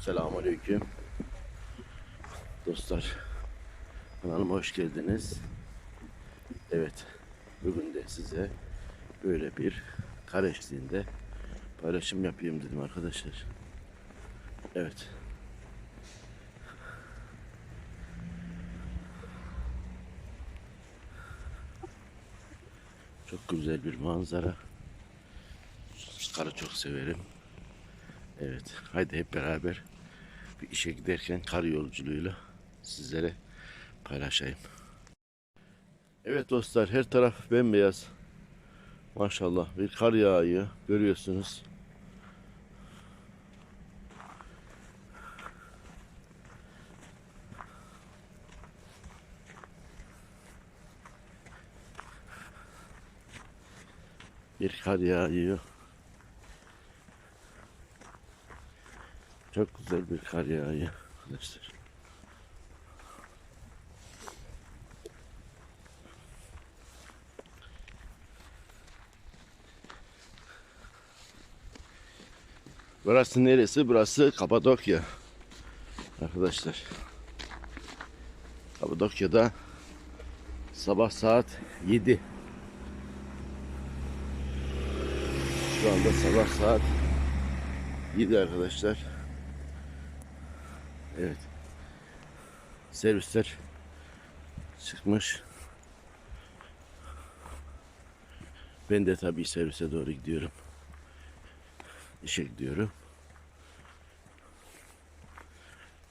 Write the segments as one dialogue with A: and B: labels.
A: Selamünaleyküm. Dostlar, kanalıma hoş geldiniz. Evet, bugün de size böyle bir kar eşliğinde paylaşım yapayım dedim arkadaşlar. Evet. Çok güzel bir manzara. Karı çok severim. Evet, haydi hep beraber bir işe giderken kar yolculuğuyla sizlere paylaşayım. Evet dostlar, her taraf bembeyaz. Maşallah bir kar yağıyor, görüyorsunuz. Bir kar yağıyor. Çok güzel bir kar yağıyor arkadaşlar. Burası neresi? Burası Kapadokya. Arkadaşlar. Kapadokya'da sabah saat 7. Şu anda sabah saat 7 arkadaşlar. Evet. Servisler çıkmış. Ben de tabii servise doğru gidiyorum. İşe gidiyorum.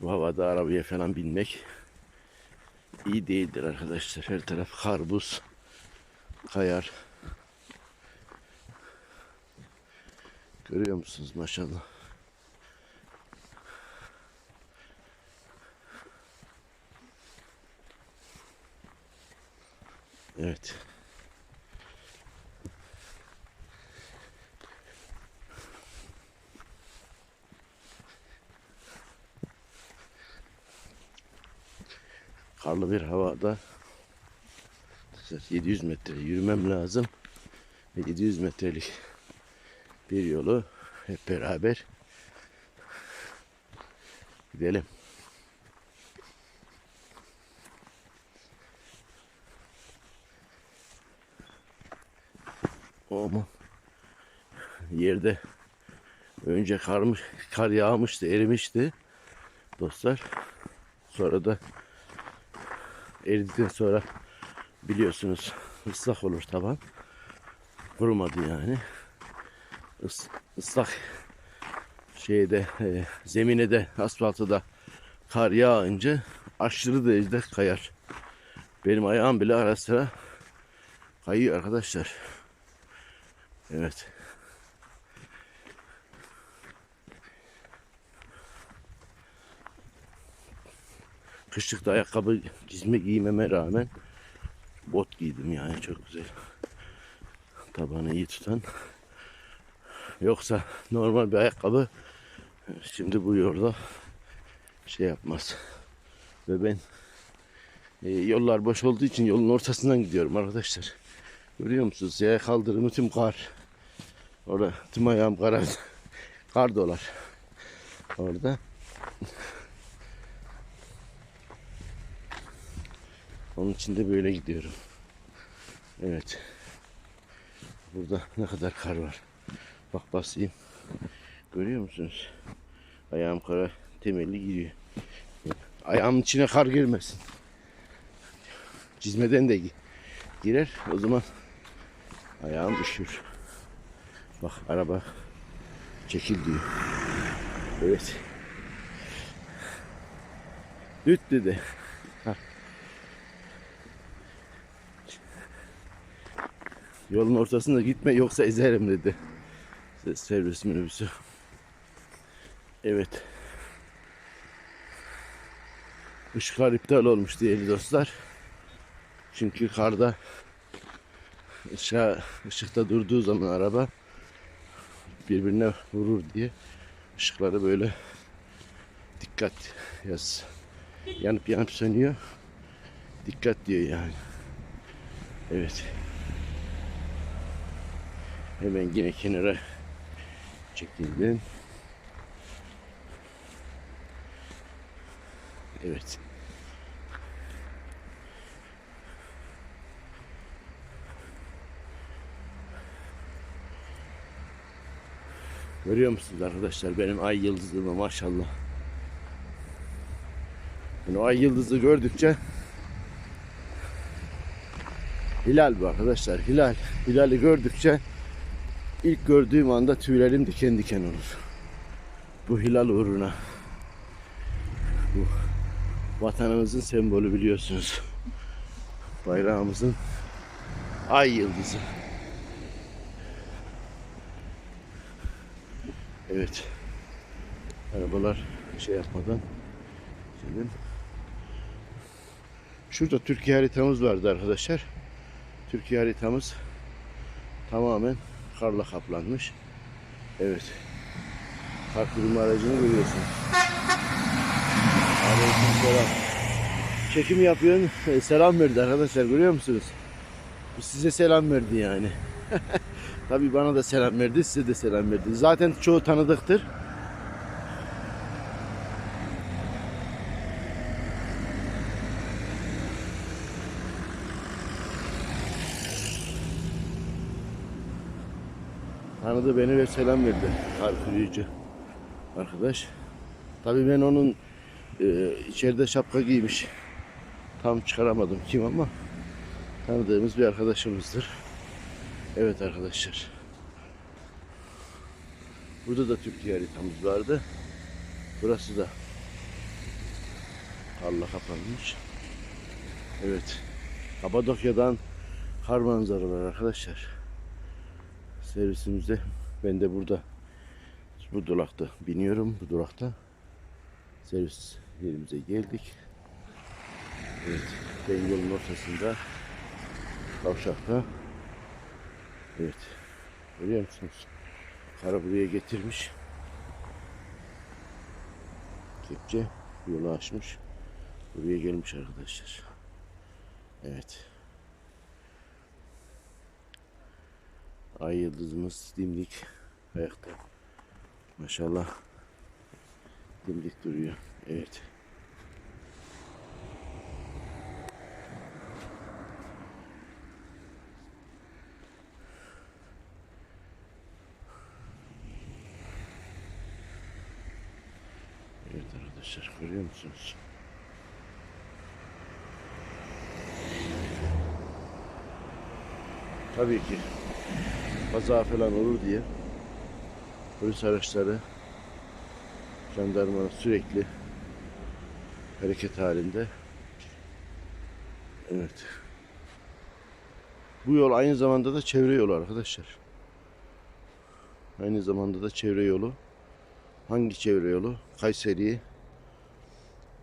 A: Bu havada arabaya falan binmek iyi değildir arkadaşlar. Her taraf kar, buz, kayar. Görüyor musunuz maşallah. Evet. Karlı bir havada 700 metre yürümem lazım. Ve 700 metrelik bir yolu hep beraber gidelim. Ama yerde önce karmış, kar yağmıştı, erimişti dostlar. Sonra da eridikten sonra biliyorsunuz ıslak olur taban. Kurumadı yani. Is, ıslak şeyde e, zemine de asfalta da kar yağınca aşırı derecede kayar. Benim ayağım bile ara sıra kayıyor arkadaşlar. Evet. Kışlıkta ayakkabı çizme giymeme rağmen bot giydim yani çok güzel. Tabanı iyi tutan. Yoksa normal bir ayakkabı şimdi bu yolda şey yapmaz. Ve ben e, yollar boş olduğu için yolun ortasından gidiyorum arkadaşlar. Görüyor musunuz? Yaya kaldırımı tüm kar. Orada tüm ayağım kar, kar dolar. Orada. Onun için de böyle gidiyorum. Evet. Burada ne kadar kar var. Bak basayım. Görüyor musunuz? Ayağım kara temelli giriyor. Ayağımın içine kar girmesin. Çizmeden de gi- girer. O zaman ayağım üşür. Bak araba çekil diyor. Evet. Düt dedi. Yolun ortasında gitme yoksa ezerim dedi. Servis minibüsü. Evet. Işıklar iptal olmuş değerli dostlar. Çünkü karda ışığa, ışıkta durduğu zaman araba birbirine vurur diye ışıkları böyle dikkat yaz. Yanıp yanıp sönüyor. Dikkat diyor yani. Evet. Hemen yine kenara çekildim. Evet. Görüyor musunuz arkadaşlar benim ay yıldızımı maşallah. Yani ay yıldızı gördükçe Hilal bu arkadaşlar. Hilal. Hilali gördükçe ilk gördüğüm anda tüylerim diken diken olur. Bu hilal uğruna. Bu vatanımızın sembolü biliyorsunuz. Bayrağımızın ay yıldızı. Evet. Arabalar şey yapmadan gidelim. Şurada Türkiye haritamız vardı arkadaşlar. Türkiye haritamız tamamen karla kaplanmış. Evet. Kar kurumu aracını görüyorsun. Aleykümselam. Çekim yapıyorsun. e, Selam verdi arkadaşlar görüyor musunuz? Size selam verdi yani. Tabii bana da selam verdi, size de selam verdi. Zaten çoğu tanıdıktır. Tanıdı beni ve selam verdi. Harikayıcı arkadaş. Tabii ben onun e, içeride şapka giymiş. Tam çıkaramadım kim ama tanıdığımız bir arkadaşımızdır. Evet arkadaşlar. Burada da Türkiye haritamız vardı. Burası da Allah kapanmış. Evet. Kapadokya'dan kar manzaralar arkadaşlar. Servisimizde ben de burada bu durakta biniyorum bu durakta. Servis yerimize geldik. Evet. Ben yolun ortasında kavşakta Evet. Görüyor musunuz? Karı buraya getirmiş. Kepçe yolu açmış. Buraya gelmiş arkadaşlar. Evet. Ay yıldızımız dimdik ayakta. Maşallah dimdik duruyor. Evet. Evet arkadaşlar görüyor musunuz? Tabii ki kaza falan olur diye polis araçları jandarmanın sürekli hareket halinde. Evet. Bu yol aynı zamanda da çevre yolu arkadaşlar. Aynı zamanda da çevre yolu. Hangi çevre yolu? Kayseri'yi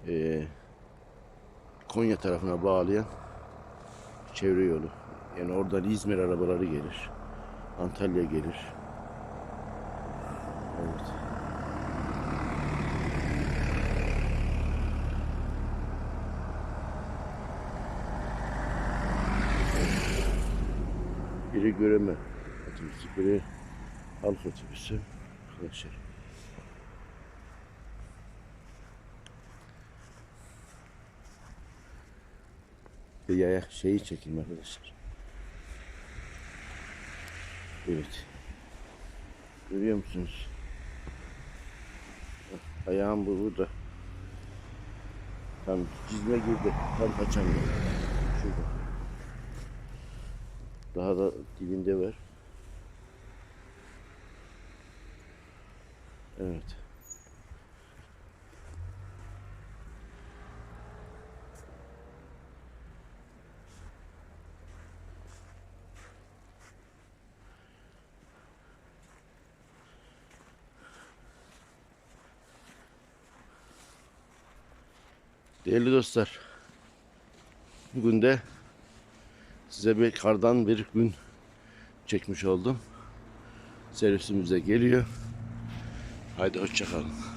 A: eee, Konya tarafına bağlayan çevre yolu. Yani oradan İzmir arabaları gelir. Antalya gelir. Evet. Biri göreme otobüsü, biri halk otobüsü. Arkadaşlar. Bir yaya şeyi çekeyim arkadaşlar. Evet. Görüyor musunuz? Ayağım bu burada. Tam çizme girdi. Tam kaçamıyorum. Şurada. Daha da dibinde var. Evet. Değerli dostlar, bugün de size bir kardan bir gün çekmiş oldum. Servisimize geliyor. Haydi hoşçakalın.